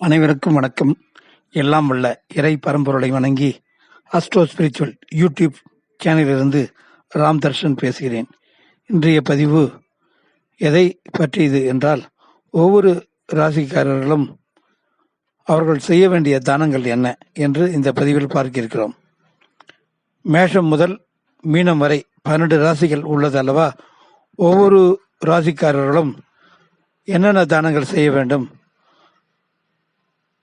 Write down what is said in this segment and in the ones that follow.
அனைவருக்கும் வணக்கம். எல்லாம் வல்ல இறை பரம்பொருளை வணங்கி அஸ்ட்ரோ ஸ்பிரிச்சுவல் யூடியூப் சேனலிலிருந்து ராம் தர்ஷன் பேசுகிறேன். இன்றைய பதிவு எதை பற்றியது என்றால் ஒவ்வொரு ராசிக்காரர்களும் அவர்கள் செய்ய வேண்டிய தானங்கள் என்ன என்று இந்த பதிவில் பார்க்கிருக்கிறோம். மேஷம் முதல் மீனம் வரை பன்னெண்டு ராசிகள் உள்ளது அல்லவா? ஒவ்வொரு ராசிக்காரர்களும் என்னென்ன தானங்கள் செய்ய வேண்டும்?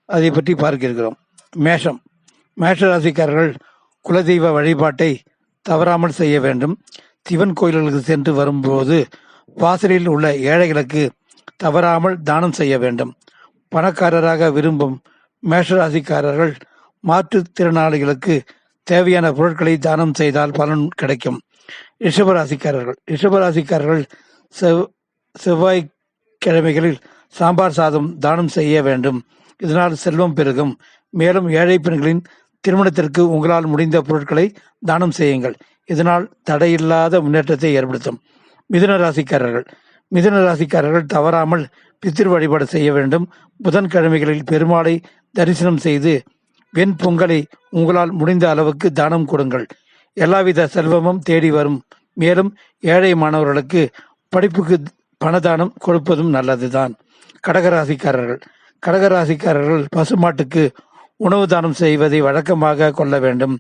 அதை பற்றி பார்க்க இருக்கிறோம் மேஷம். மேஷ ராசிக்காரர்கள் குலதெய்வ வழிபாட்டை தவறாமல் செய்ய வேண்டும். சிவன் கோயில்களுக்கு சென்று வரும்போது வாசலில் உள்ள ஏழைகளுக்கு தவறாமல் தானம் செய்ய வேண்டும். பணக்காரராக விரும்பும் மேஷராசிக்காரர்கள் மாற்றுத்திறனாளிகளுக்கு தேவையான பொருட்களை தானம் செய்தால் பலன் கிடைக்கும். ரிஷபராசிக்காரர்கள். ரிஷபராசிக்காரர்கள் செவ் செவ்வாய்க்கிழமைகளில் சாம்பார் சாதம் தானம் செய்ய வேண்டும். இதனால் செல்வம் பெருகும். மேலும் ஏழை பெண்களின் திருமணத்திற்கு உங்களால் முடிந்த பொருட்களை தானம் செய்யுங்கள். இதனால் தடையில்லாத முன்னேற்றத்தை ஏற்படுத்தும். மிதுன ராசிக்காரர்கள். மிதுன ராசிக்காரர்கள் தவறாமல் பித்திரு வழிபாடு செய்ய வேண்டும். புதன்கிழமைகளில் பெருமாளை தரிசனம் செய்து வெண் பொங்கலை உங்களால் முடிந்த அளவுக்கு தானம் கொடுங்கள். எல்லாவித செல்வமும் தேடி வரும். மேலும் ஏழை மாணவர்களுக்கு படிப்புக்கு பணதானம் கொடுப்பதும் நல்லதுதான். கடகராசிக்காரர்கள் கடகராசிக்காரர்கள் பசுமாட்டுக்கு உணவு தானம் செய்வதை வழக்கமாக கொள்ள வேண்டும்.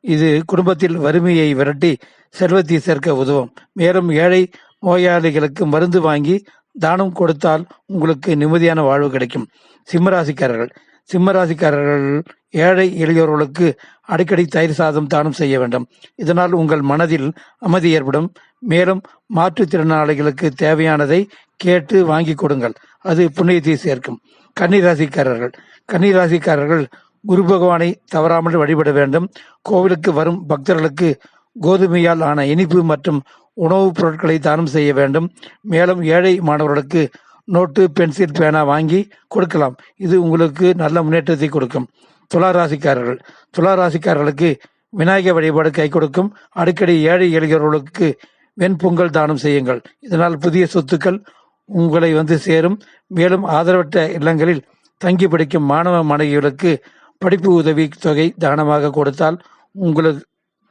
இது குடும்பத்தில் வறுமையை விரட்டி செல்வத்தை சேர்க்க உதவும். மேலும் ஏழை நோயாளிகளுக்கு மருந்து வாங்கி தானம் கொடுத்தால் உங்களுக்கு நிம்மதியான வாழ்வு கிடைக்கும். சிம்மராசிக்காரர்கள். சிம்மராசிக்காரர்கள் ஏழை எளியோர்களுக்கு அடிக்கடி தயிர் சாதம் தானம் செய்ய வேண்டும். இதனால் உங்கள் மனதில் அமைதி ஏற்படும். மேலும் மாற்றுத்திறனாளிகளுக்கு தேவையானதை கேட்டு வாங்கி கொடுங்கள். அது புண்ணியத்தை சேர்க்கும். கன்னிராசிக்காரர்கள். கன்னிராசிக்காரர்கள் குரு பகவானை தவறாமல் வழிபட வேண்டும். கோவிலுக்கு வரும் பக்தர்களுக்கு கோதுமையால் ஆன இனிப்பு மற்றும் உணவுப் பொருட்களை தானம் செய்ய வேண்டும். மேலும் ஏழை மாணவர்களுக்கு நோட்டு பென்சில் பேனா வாங்கி கொடுக்கலாம். இது உங்களுக்கு நல்ல முன்னேற்றத்தை கொடுக்கும். துளாராசிக்காரர்கள். ராசிக்காரர்கள் ராசிக்காரர்களுக்கு விநாயக வழிபாடு கை கொடுக்கும். அடிக்கடி ஏழை எளியவர்களுக்கு வெண்பொங்கல் தானம் செய்யுங்கள். இதனால் புதிய சொத்துக்கள் உங்களை வந்து சேரும். மேலும் ஆதரவற்ற இல்லங்களில் தங்கி படிக்கும் மாணவ மாணவிகளுக்கு படிப்பு உதவி தொகை தானமாக கொடுத்தால் உங்களுக்கு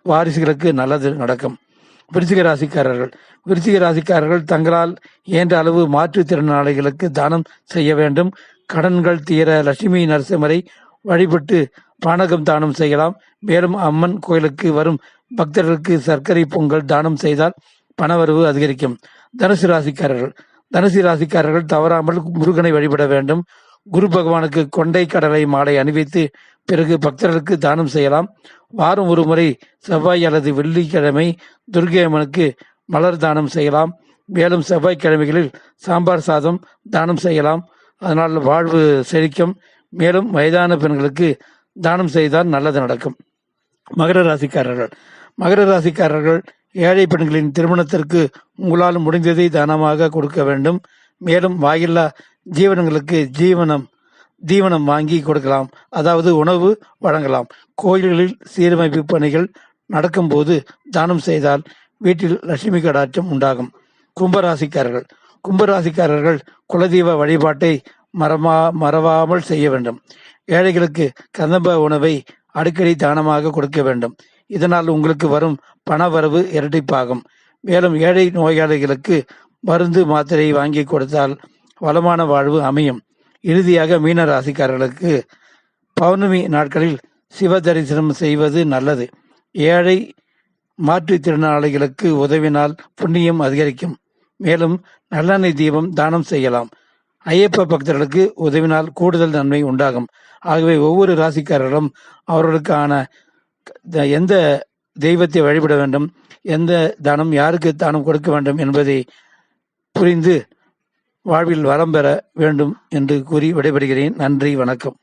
வாரிசுகளுக்கு நல்லது நடக்கும். விருச்சிக ராசிக்காரர்கள். விருச்சிக ராசிக்காரர்கள் தங்களால் இயன்ற அளவு மாற்றுத்திறனாளிகளுக்கு தானம் செய்ய வேண்டும். கடன்கள் தீர லட்சுமி நரசிம்மரை வழிபட்டு பானகம் தானம் செய்யலாம். மேலும் அம்மன் கோயிலுக்கு வரும் பக்தர்களுக்கு சர்க்கரை பொங்கல் தானம் செய்தால் பணவரவு அதிகரிக்கும். தனுசு ராசிக்காரர்கள். தனுசு ராசிக்காரர்கள் தவறாமல் முருகனை வழிபட வேண்டும். குரு பகவானுக்கு கொண்டை கடலை மாலை அணிவித்து பிறகு பக்தர்களுக்கு தானம் செய்யலாம். வாரம் ஒரு முறை செவ்வாய் அல்லது வெள்ளிக்கிழமை துர்கை அம்மனுக்கு மலர் தானம் செய்யலாம். மேலும் செவ்வாய்க்கிழமைகளில் சாம்பார் சாதம் தானம் செய்யலாம். அதனால் வாழ்வு செழிக்கும். மேலும் வயதான பெண்களுக்கு தானம் செய்தால் நல்லது நடக்கும். மகர ராசிக்காரர்கள். மகர ராசிக்காரர்கள் ஏழை பெண்களின் திருமணத்திற்கு உங்களால் முடிந்ததை தானமாக கொடுக்க வேண்டும். மேலும் வாயில்லா ஜீவனங்களுக்கு ஜீவனம் தீவனம் வாங்கி கொடுக்கலாம். அதாவது உணவு வழங்கலாம். கோயில்களில் சீரமைப்பு பணிகள் நடக்கும்போது தானம் செய்தால் வீட்டில் லட்சுமி கடாட்சம் உண்டாகும். கும்பராசிக்காரர்கள். கும்பராசிக்காரர்கள் குலதெய்வ வழிபாட்டை மறமா மறவாமல் செய்ய வேண்டும். ஏழைகளுக்கு கதம்ப உணவை அடிக்கடி தானமாக கொடுக்க வேண்டும். இதனால் உங்களுக்கு வரும் பண வரவு இரட்டிப்பாகும். மேலும் ஏழை நோயாளிகளுக்கு மருந்து மாத்திரை வாங்கி கொடுத்தால் வளமான வாழ்வு அமையும். இறுதியாக மீன ராசிக்காரர்களுக்கு பௌர்ணமி நாட்களில் சிவ தரிசனம் செய்வது நல்லது. ஏழை மாற்றுத்திறனாளிகளுக்கு உதவினால் புண்ணியம் அதிகரிக்கும். மேலும் நல்லெண்ணெய் தீபம் தானம் செய்யலாம். ஐயப்ப பக்தர்களுக்கு உதவினால் கூடுதல் நன்மை உண்டாகும். ஆகவே ஒவ்வொரு ராசிக்காரர்களும் அவர்களுக்கான எந்த தெய்வத்தை வழிபட வேண்டும் எந்த தானம் யாருக்கு தானம் கொடுக்க வேண்டும் என்பதை புரிந்து வாழ்வில் வரம் பெற வேண்டும் என்று கூறி விடைபெறுகிறேன். நன்றி வணக்கம்.